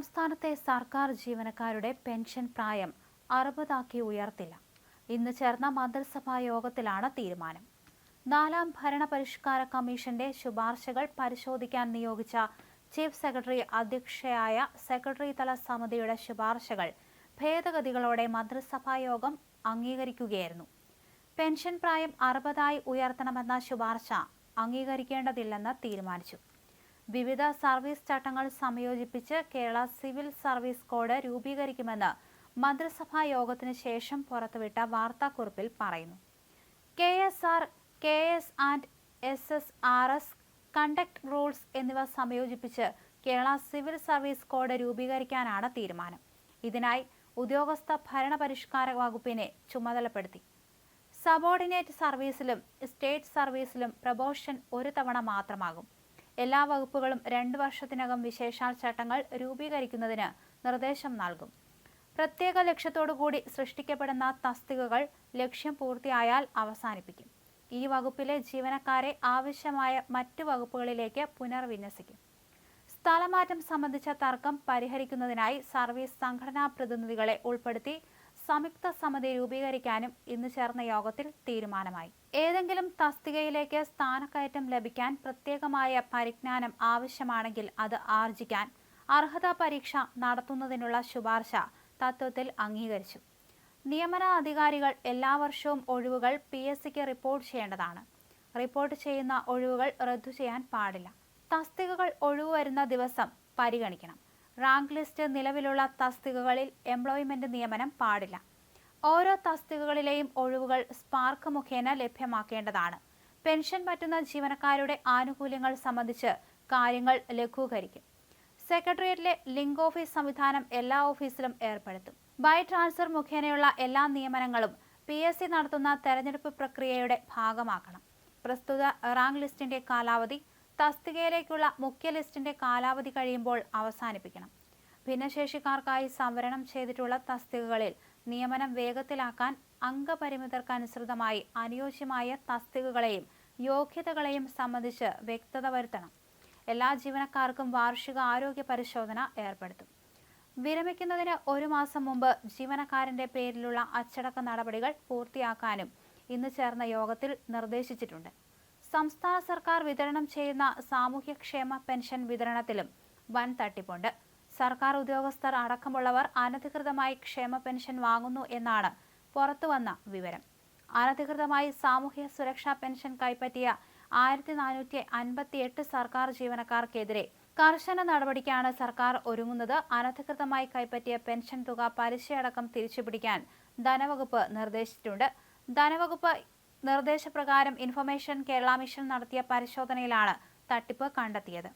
സംസ്ഥാനത്തെ സർക്കാർ ജീവനക്കാരുടെ പെൻഷൻ പ്രായം അറുപതാക്കി ഉയർത്തില്ല. ഇന്ന് ചേർന്ന മന്ത്രിസഭാ യോഗത്തിലാണ് തീരുമാനം. നാലാം ഭരണ പരിഷ്കാര കമ്മീഷന്റെ ശുപാർശകൾ പരിശോധിക്കാൻ നിയോഗിച്ച ചീഫ് സെക്രട്ടറി അധ്യക്ഷയായ സെക്രട്ടറി തല സമിതിയുടെ ശുപാർശകൾ ഭേദഗതികളോടെ മന്ത്രിസഭാ യോഗം അംഗീകരിക്കുകയായിരുന്നു. പെൻഷൻ പ്രായം അറുപതായി ഉയർത്തണമെന്ന ശുപാർശ അംഗീകരിക്കേണ്ടതില്ലെന്ന് തീരുമാനിച്ചു. വിവിധ സർവീസ് ചട്ടങ്ങൾ സംയോജിപ്പിച്ച് കേരള സിവിൽ സർവീസ് കോഡ് രൂപീകരിക്കുമെന്ന് മന്ത്രിസഭാ യോഗത്തിന് ശേഷം പുറത്തുവിട്ട വാർത്താക്കുറിപ്പിൽ പറയുന്നു. K S R K S and S S R S conduct rules എന്നിവ സംയോജിപ്പിച്ച് കേരള സിവിൽ സർവീസ് കോഡ് രൂപീകരിക്കാനാണ് തീരുമാനം. ഇതിനായി ഉദ്യോഗസ്ഥ ഭരണപരിഷ്കാര വകുപ്പിനെ ചുമതലപ്പെടുത്തി. സബോർഡിനേറ്റ് സർവീസിലും സ്റ്റേറ്റ് സർവീസിലും പ്രബോഷൻ ഒരു തവണ മാത്രമാകും. എല്ലാ വകുപ്പുകളും രണ്ട് വർഷത്തിനകം വിശേഷാൽ ചട്ടങ്ങൾ രൂപീകരിക്കുന്നതിന് നിർദ്ദേശം നൽകും. പ്രത്യേക ലക്ഷ്യത്തോടുകൂടി സൃഷ്ടിക്കപ്പെടുന്ന തസ്തികകൾ ലക്ഷ്യം പൂർത്തിയായാൽ അവസാനിപ്പിക്കും. ഈ വകുപ്പിലെ ജീവനക്കാരെ ആവശ്യമായ മറ്റ് വകുപ്പുകളിലേക്ക് പുനർവിന്യസിക്കും. സ്ഥലമാറ്റം സംബന്ധിച്ച തർക്കം പരിഹരിക്കുന്നതിനായി സർവീസ് സംഘടനാ പ്രതിനിധികളെ ഉൾപ്പെടുത്തി സംയുക്ത സമിതി രൂപീകരിക്കാനും ഇന്ന് ചേർന്ന യോഗത്തിൽ തീരുമാനമായി. ഏതെങ്കിലും തസ്തികയിലേക്ക് സ്ഥാനക്കയറ്റം ലഭിക്കാൻ പ്രത്യേകമായ പരിജ്ഞാനം ആവശ്യമാണെങ്കിൽ അത് ആർജിക്കാൻ അർഹതാ പരീക്ഷ നടത്തുന്നതിനുള്ള ശുപാർശ തത്വത്തിൽ അംഗീകരിച്ചു. നിയമന അധികാരികൾ എല്ലാ വർഷവും ഒഴിവുകൾ പി എസ് സിക്ക് റിപ്പോർട്ട് ചെയ്യേണ്ടതാണ്. റിപ്പോർട്ട് ചെയ്യുന്ന ഒഴിവുകൾ റദ്ദു ചെയ്യാൻ പാടില്ല. തസ്തികകൾ ഒഴിവ് വരുന്ന ദിവസം പരിഗണിക്കണം. റാങ്ക് ലിസ്റ്റ് നിലവിലുള്ള തസ്തികകളിൽ എംപ്ലോയ്മെന്റ് നിയമനം പാടില്ല. ഓരോ തസ്തികകളിലെയും ഒഴിവുകൾ സ്പാർക്ക് മുഖേന ലഭ്യമാക്കേണ്ടതാണ്. പെൻഷൻ പറ്റുന്ന ജീവനക്കാരുടെ ആനുകൂല്യങ്ങൾ സംബന്ധിച്ച് കാര്യങ്ങൾ ലഘൂകരിക്കും. സെക്രട്ടേറിയറ്റിലെ ലിങ്ക് ഓഫീസ് സംവിധാനം എല്ലാ ഓഫീസിലും ഏർപ്പെടുത്തും. ബൈ ട്രാൻസ്ഫർ മുഖേനയുള്ള എല്ലാ നിയമനങ്ങളും പി എസ് സി നടത്തുന്ന തെരഞ്ഞെടുപ്പ് പ്രക്രിയയുടെ ഭാഗമാക്കണം. പ്രസ്തുത റാങ്ക് ലിസ്റ്റിന്റെ കാലാവധി തസ്തികയിലേക്കുള്ള മുഖ്യ ലിസ്റ്റിന്റെ കാലാവധി കഴിയുമ്പോൾ അവസാനിപ്പിക്കണം. ഭിന്നശേഷിക്കാർക്കായി സംവരണം ചെയ്തിട്ടുള്ള തസ്തികകളിൽ നിയമനം വേഗത്തിലാക്കാൻ അംഗപരിമിതർക്കനുസൃതമായി അനുയോജ്യമായ തസ്തികകളെയും യോഗ്യതകളെയും സംബന്ധിച്ച് വ്യക്തത വരുത്തണം. എല്ലാ ജീവനക്കാർക്കും വാർഷിക ആരോഗ്യ പരിശോധന ഏർപ്പെടുത്തും. വിരമിക്കുന്നതിന് ഒരു മാസം മുമ്പ് ജീവനക്കാരന്റെ പേരിലുള്ള അച്ചടക്ക നടപടികൾ പൂർത്തിയാക്കാനും ഇന്ന് ചേർന്ന യോഗത്തിൽ നിർദ്ദേശിച്ചിട്ടുണ്ട്. സംസ്ഥാന സർക്കാർ വിതരണം ചെയ്യുന്ന സാമൂഹ്യക്ഷേമ പെൻഷൻ വിതരണത്തിലും വൻ തട്ടിപ്പുണ്ട്. സർക്കാർ ഉദ്യോഗസ്ഥർ അടക്കമുള്ളവർ അനധികൃതമായി ക്ഷേമ പെൻഷൻ വാങ്ങുന്നു എന്നാണ് പുറത്തുവന്ന വിവരം. അനധികൃതമായി സാമൂഹ്യ സുരക്ഷാ പെൻഷൻ കൈപ്പറ്റിയ ആയിരത്തി നാനൂറ്റി അൻപത്തി എട്ട് സർക്കാർ ജീവനക്കാർക്കെതിരെ കർശന നടപടിക്കാണ് സർക്കാർ ഒരുങ്ങുന്നത്. അനധികൃതമായി കൈപ്പറ്റിയ പെൻഷൻ തുക പലിശയടക്കം തിരിച്ചുപിടിക്കാൻ ധനവകുപ്പ് നിർദ്ദേശിച്ചിട്ടുണ്ട്. ധനവകുപ്പ് നിർദ്ദേശപ്രകാരം ഇൻഫർമേഷൻ കേരള മിഷൻ നടത്തിയ പരിശോധനയിലാണ് തട്ടിപ്പ് കണ്ടെത്തിയത്